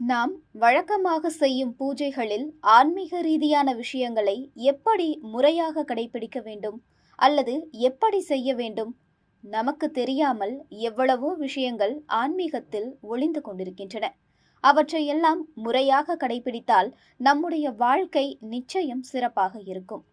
நாம் வழக்கமாக செய்யும் பூஜைகளில் ஆன்மீக ரீதியான விஷயங்களை எப்படி முறையாக கடைபிடிக்க வேண்டும்? அல்லது எப்படி செய்ய வேண்டும்? நமக்கு தெரியாமல் எவ்வளவோ விஷயங்கள் ஆன்மீகத்தில் ஒளிந்து கொண்டிருக்கின்றன. அவற்றையெல்லாம் முறையாக கடைபிடித்தால் நம்முடைய வாழ்க்கை நிச்சயம் சிறப்பாக இருக்கும்.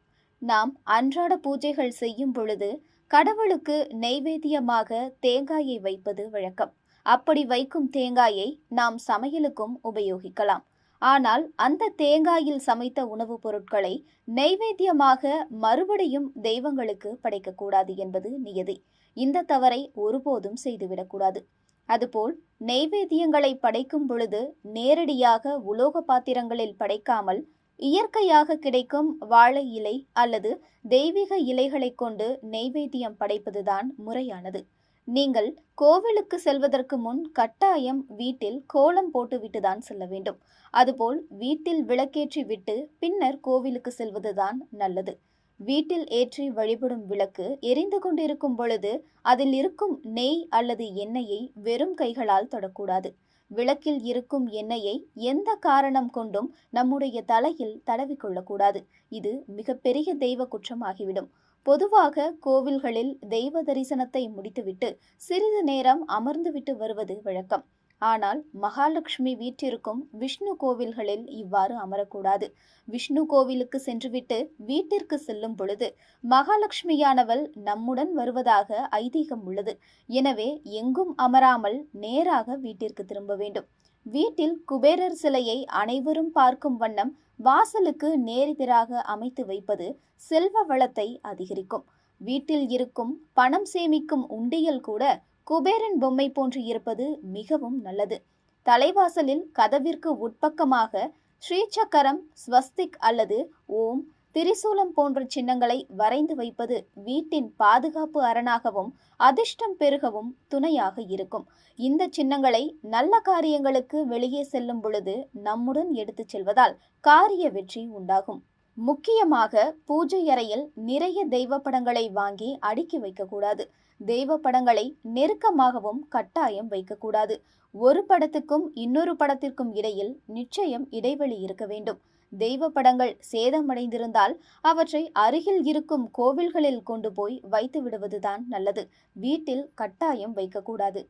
நாம் அன்றாட பூஜைகள் செய்யும் பொழுது கடவுளுக்கு நெய்வேத்தியமாக தேங்காயை வைப்பது வழக்கம். அப்படி வைக்கும் தேங்காயை நாம் சமையலுக்கும் உபயோகிக்கலாம். ஆனால் அந்த தேங்காயில் சமைத்த உணவுப் பொருட்களை நெய்வேத்தியமாக மறுபடியும் தெய்வங்களுக்கு படைக்கக்கூடாது என்பது நியதி. இந்த தவறை ஒருபோதும் செய்துவிடக்கூடாது. அதுபோல் நெய்வேத்தியங்களை படைக்கும் பொழுது நேரடியாக உலோக பாத்திரங்களில் படைக்காமல் இயற்கையாக கிடைக்கும் வாழை இலை அல்லது தெய்வீக இலைகளைக் கொண்டு நெய்வேத்தியம் படைப்பதுதான் முறையானது. நீங்கள் கோவிலுக்கு செல்வதற்கு முன் கட்டாயம் வீட்டில் கோலம் போட்டுவிட்டுதான் செல்ல வேண்டும். அதுபோல் வீட்டில் விளக்கேற்றி விட்டு பின்னர் கோவிலுக்கு செல்வதுதான் நல்லது. வீட்டில் ஏற்றி வழிபடும் விளக்கு எரிந்து கொண்டிருக்கும் பொழுது அதில் இருக்கும் நெய் அல்லது எண்ணெயை வெறும் கைகளால் தொடக்கூடாது. விளக்கில் இருக்கும் எண்ணெயை எந்த காரணம் கொண்டும் நம்முடைய தலையில் தடவிக்கொள்ளக்கூடாது இது மிகப்பெரிய தெய்வ குற்றம் ஆகிவிடும் பொதுவாக கோவில்களில் தெய்வ தரிசனத்தை முடித்துவிட்டு சிறிது நேரம் அமர்ந்துவிட்டு வருவது வழக்கம். ஆனால் மகாலட்சுமி வீற்றிருக்கும் விஷ்ணு கோவில்களில் இவ்வாறு அமரக்கூடாது. விஷ்ணு கோவிலுக்கு சென்றுவிட்டு வீட்டிற்கு செல்லும் பொழுது மகாலட்சுமியானவள் நம்முடன் வருவதாக ஐதீகம் உள்ளது. எனவே எங்கும் அமராமல் நேராக வீட்டிற்கு திரும்ப வேண்டும். வீட்டில் குபேரர் சிலையை அனைவரும் பார்க்கும் வண்ணம் வாசலுக்கு நேரெதிராக அமைத்து வைப்பது செல்வ வளத்தை அதிகரிக்கும். வீட்டில் இருக்கும் பணம் சேமிக்கும் உண்டியல் கூட குபேரன் பொம்மை போன்று இருப்பது மிகவும் நல்லது. தலைவாசலில் கதவிற்கு உட்பக்கமாக ஸ்ரீசக்கரம் ஸ்வஸ்திக் அல்லது ஓம் திரிசூலம் போன்ற சின்னங்களை வரைந்து வைப்பது வீட்டின் பாதுகாப்பு அரணாகவும் அதிர்ஷ்டம் பெருகவும் துணையாக இருக்கும். இந்த சின்னங்களை நல்ல காரியங்களுக்கு வெளியே செல்லும் பொழுது நம்முடன் எடுத்துச் செல்வதால் காரிய வெற்றி உண்டாகும். முக்கியமாக பூஜை அறையில் நிறைய தெய்வ படங்களை வாங்கி அடுக்கி வைக்கக்கூடாது. தெய்வ படங்களை நெருக்கமாகவும் கட்டாயம் வைக்கக்கூடாது. ஒரு படத்துக்கும் இன்னொரு படத்திற்கும் இடையில் நிச்சயம் இடைவெளி இருக்க வேண்டும். தெய்வ படங்கள் சேதமடைந்திருந்தால் அவற்றை அருகில் இருக்கும் கோவில்களில் கொண்டு போய் வைத்து விடுவதுதான் நல்லது. வீட்டில் கட்டாயம் வைக்கக்கூடாது.